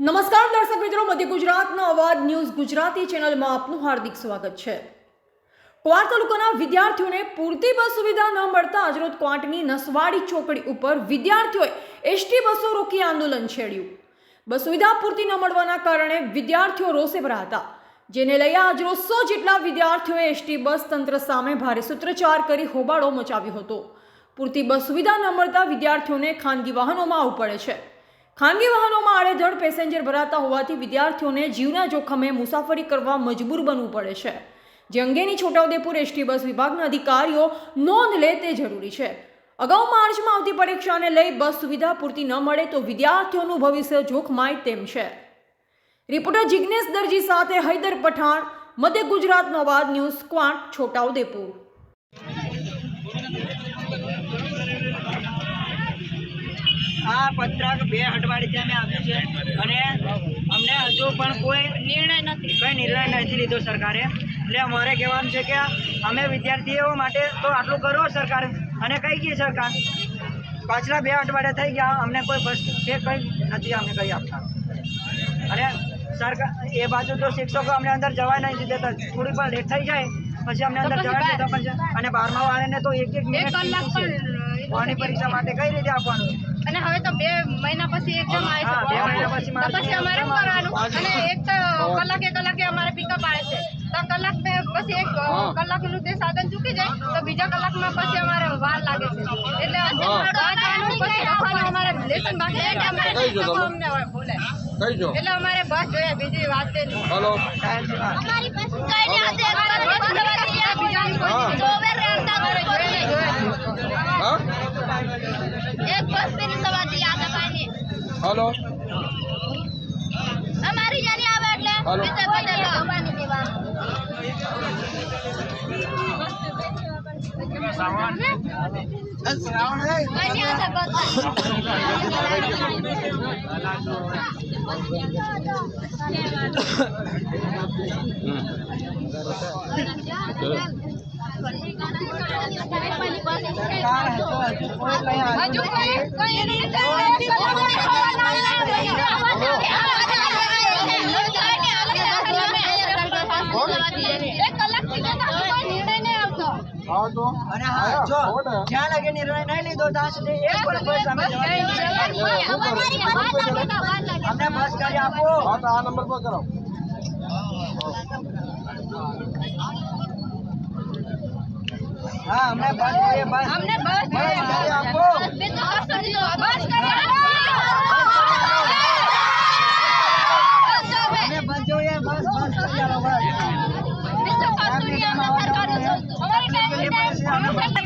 નમસ્કાર, દર્શક મિત્રો, મધ્ય ગુજરાતનો અવાજ, ન્યૂઝ ગુજરાતી ચેનલમાં આપનું હાર્દિક સ્વાગત છે. ક્વાર તાલુકાના વિદ્યાર્થીઓને પૂરતી બસ સુવિધા ન મળતા આજરોજ ક્વાંટની નસવાડી ચોકડી ઉપર વિદ્યાર્થીઓએ એસટી બસો રોકી આંદોલન છેડ્યું. બસ સુવિધા પૂરતી ન મળવાના કારણે વિદ્યાર્થીઓ રોષે ભરા હતા. જેને લઈ આજરોજ સો જેટલા વિદ્યાર્થીઓએ એસટી બસ તંત્ર સામે ભારે સૂત્રચાર કરી હોબાળો મચાવ્યો હતો. પૂરતી બસ સુવિધા ન મળતા વિદ્યાર્થીઓને ખાનગી વાહનોમાં આવવું પડે છે. ખાનગી વાહનોમાં આડેધડ પેસેન્જર ભરાતા હોવાથી વિદ્યાર્થીઓને જીવના જોખમે મુસાફરી કરવા મજબૂર બનવું પડે છે. જે અંગેની છોટાઉદેપુર એસટી બસ વિભાગના અધિકારીઓ નોંધ લે તે જરૂરી છે. અગાઉ માર્ચમાં આવતી પરીક્ષાને લઈ બસ સુવિધા પૂરતી ન મળે તો વિદ્યાર્થીઓનું ભવિષ્ય જોખમાય તેમ છે. રિપોર્ટર જિગ્નેશ દરજી સાથે હૈદર પઠાણ, મધ્ય ગુજરાતનો નવાદ ન્યૂઝ ક્વાંટ, છોટાઉદેપુર. આ પત્રક બે અઠવાડિયે અમે આપ્યું છે અને અમને હજુ પણ કોઈ નિર્ણય નથી. કોઈ નિર્ણય નથી લીધો સરકારે. એટલે અમારે કહેવાનું છે કે અમે વિદ્યાર્થીઓ માટે તો આટલું કરો સરકાર. અને કઈ ગઈ સરકાર? પાછલા બે અઠવાડિયા થઈ ગયા. અમને કોઈ કે કંઈ નથી અમને કંઈ આપતા. અને સરકાર એ બાજુ તો શિક્ષકો અમને અંદર જવા નહીં દેતા થોડી પણ લેટ થઈ જાય પછી અમને અંદર જવા નહીં પણ અને બારમા વાળાને તો એક એક મિનિટ. પણ પરીક્ષા માટે કઈ રીતે આપવાનું? અને હવે તો બે મહિના પછી એક્ઝામ આવી છે. તો પછી અમારે શું કરવાનું. અને એક તો કલાકે કલાકે અમારે પિકઅપ આવે છે. તો કલાક બે પછી એક કલાકનું તે સાધન ચૂકી જાય તો બીજા કલાકમાં પછી અમારે વાર લાગે છે. એટલે પછી અમારે લેસન બાકી એટલે અમારે બસ જોઈએ બીજી વાત નહીં હલો અમારી બસ કઈ નહીં અમારે બસ બીજાની કોઈ નહીં. અમારે જોઈએ ને જોઈએ. હા એક બસ પેલી સવારથી યાદ અપાય હલો. અમારી જાની આવે એટલે હલો. બધે જવાની દેવાનું કઈ હજુ કોઈ કોઈ હતો અને હા જો જ્યાં લાગે નિર્ણય નહીં લીધો ત્યાં સુધી એક પણ કોઈ સામે અમને બસ ગાડી આપો આ નંબર પર કરો હા અમને બસ ગાડી બસ અમને બસ ગાડી આપો બસ ગાડી બસ જોઈએ બસ બસ કરી આપો બસ ¡Vamos a